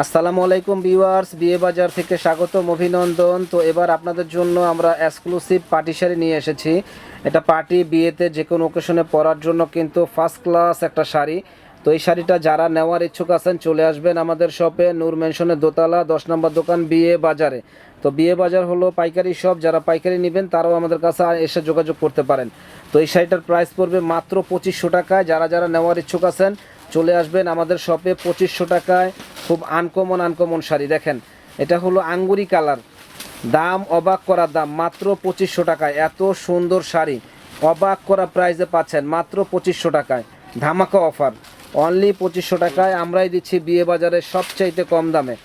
আসসালামু আলাইকুম ভিউয়ার্স, বিয়ে বাজার থেকে স্বাগতম, অভিনন্দন। তো এবার আপনাদের জন্য আমরা এক্সক্লুসিভ পার্টি শাড়ি নিয়ে এসেছি। এটা পার্টি বিয়েতে যে কোনো ওকেশনে পরার জন্য কিন্তু ফার্স্ট ক্লাস একটা শাড়ি। তো এই শাড়িটা যারা নেওয়ার ইচ্ছুক আছেন, চলে আসবেন আমাদের শপে নূর মেনশনের দোতলা, দশ নম্বর দোকান বিয়ে বাজারে। তো বিয়ে বাজার হলো পাইকারি শপ যারা পাইকারি নেবেন তারাও আমাদের কাছে এসে যোগাযোগ করতে পারেন। তো এই শাড়িটার প্রাইস পড়বে মাত্র পঁচিশশো টাকায়। যারা যারা নেওয়ার ইচ্ছুক আছেন চলে আসবেন আমাদের শপে পঁচিশশো টাকায় খুব আনকমন আনকমন শাড়ি। দেখেন, এটা হলো আঙ্গুরি কালার। দাম অবাক করা দাম, মাত্র পঁচিশশো টাকায়। এত সুন্দর শাড়ি। অবাক করা প্রাইসে পাচ্ছেন মাত্র পঁচিশশো টাকায়। ধামাকা অফার অনলি পঁচিশশো টাকায় আমরাই দিচ্ছি বিয়ে বাজারে সবচাইতে কম দামে।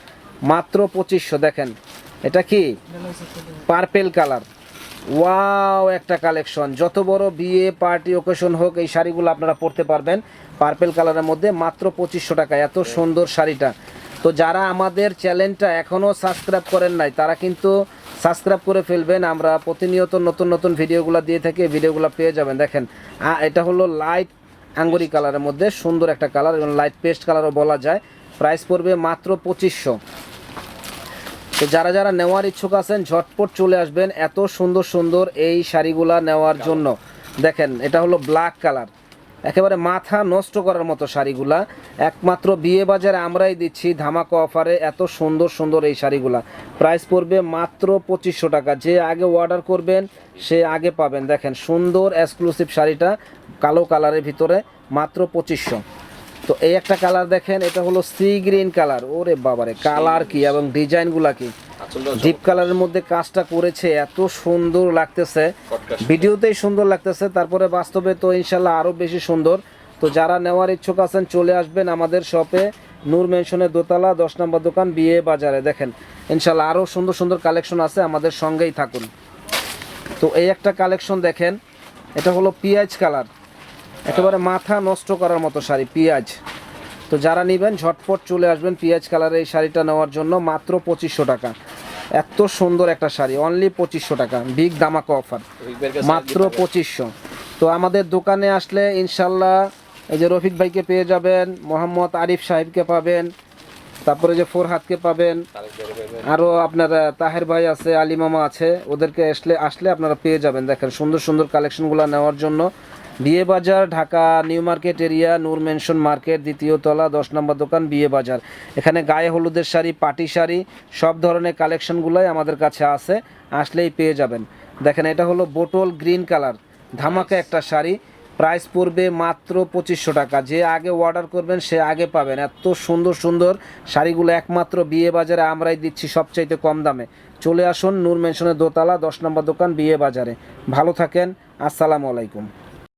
মাত্র পঁচিশশো, দেখেন। এটা কি? পার্পেল কালার ওয়াও একটা কালেকশন যত বড় বিয়ে পার্টি ওকেশন হোক, এই শাড়িগুলো আপনারা পরতে পারবেন। পার্পেল কালারের মধ্যে মাত্র পঁচিশশো টাকা। এত সুন্দর শাড়িটা। তো যারা আমাদের চ্যানেলটা এখনও সাবস্ক্রাইব করেন নাই, তারা কিন্তু সাবস্ক্রাইব করে ফেলবেন। আমরা প্রতিনিয়ত নতুন নতুন ভিডিওগুলো দিয়ে থাকি ভিডিওগুলো পেয়ে যাবেন। দেখেন এটা হলো লাইট আঙ্গুরি কালারের মধ্যে সুন্দর একটা কালার এবং লাইট পেস্ট কালারও বলা যায়। প্রাইস পড়বে মাত্র পঁচিশশো। তো যারা যারা নেওয়ার ইচ্ছুক আছেন ঝটপট চলে আসবেন এত সুন্দর সুন্দর এই শাড়িগুলা নেওয়ার জন্য। দেখেন এটা হলো ব্ল্যাক কালার একেবারে মাথা নষ্ট করার মতো শাড়িগুলা। একমাত্র বিয়ে বাজারে আমরাই দিচ্ছি ধামাকা অফারে এত সুন্দর সুন্দর এই শাড়িগুলা। প্রাইস পড়বে মাত্র পঁচিশশো টাকা। যে আগে অর্ডার করবেন সে আগে পাবেন। দেখেন সুন্দর এক্সক্লুসিভ শাড়িটা কালো কালারের ভিতরে মাত্র পঁচিশশো। তো এই একটা কালার দেখেন এটা হলো সি গ্রিন কালার। ওরে বাবারে কালার কি এবং ডিজাইনগুলা কি? ডিপ কালারের মধ্যে কাজটা করেছে এত সুন্দর লাগতেছে। ভিডিওতেই সুন্দর লাগতেছে তারপরে বাস্তবে তো ইনশাল্লাহ আরও বেশি সুন্দর। তো যারা নেওয়ার ইচ্ছুক আছেন চলে আসবেন আমাদের শপে নূর মেনশনের দোতলা দশ নম্বর দোকান বিয়ে বাজারে। দেখেন ইনশাল্লাহ আরও সুন্দর সুন্দর কালেকশন আছে আমাদের সঙ্গেই থাকুন। তো এই একটা কালেকশন দেখেন এটা হলো পিঁয়াজ কালার। একেবারে মাথা নষ্ট করার মতো শাড়ি, পেঁয়াজ। তো যারা নেবেন, ঝটপট চলে আসবেন পেঁয়াজ কালারের এই শাড়িটা নেওয়ার জন্য, মাত্র পঁচিশশো টাকা। এত সুন্দর একটা শাড়ি অনলি পঁচিশশো টাকা বিগ দামাকা অফার মাত্র পঁচিশশো। তো আমাদের দোকানে আসলে ইনশাল্লাহ এই যে রফিক ভাইকে পেয়ে যাবেন, মোহাম্মদ আরিফ সাহেবকে পাবেন, তারপরে যে ফোরহাদকে পাবেন আরও আপনার তাহের ভাই আছে, আলী মামা আছে, ওদেরকে আসলে আসলে আপনারা পেয়ে যাবেন। দেখেন সুন্দর সুন্দর কালেকশনগুলো নেওয়ার জন্য। বিয়ে বাজার Dhaka new market area Noor mansion market দ্বিতীয় তলা দশ নম্বর দোকান বিয়ে বাজার এখানে গায়ে হলুদের শাড়ি পাটি শাড়ি সব ধরনের কালেকশনগুলোই আমাদের কাছে আছে আসলেই পেয়ে যাবেন। দেখেন এটা হলো বোটল গ্রিন কালার ধামাকা একটা শাড়ি। প্রাইস পড়বে মাত্র পঁচিশশো টাকা। যে আগে অর্ডার করবেন সে আগে পাবেন। এত সুন্দর সুন্দর শাড়িগুলো একমাত্র বিয়ে বাজারে আমরাই দিচ্ছি সবচাইতে কম দামে। চলে আসুন নূর মেনশনের দোতলা দশ নম্বর দোকান বিয়ে বাজারে ভালো থাকেন আসসালামু আলাইকুম।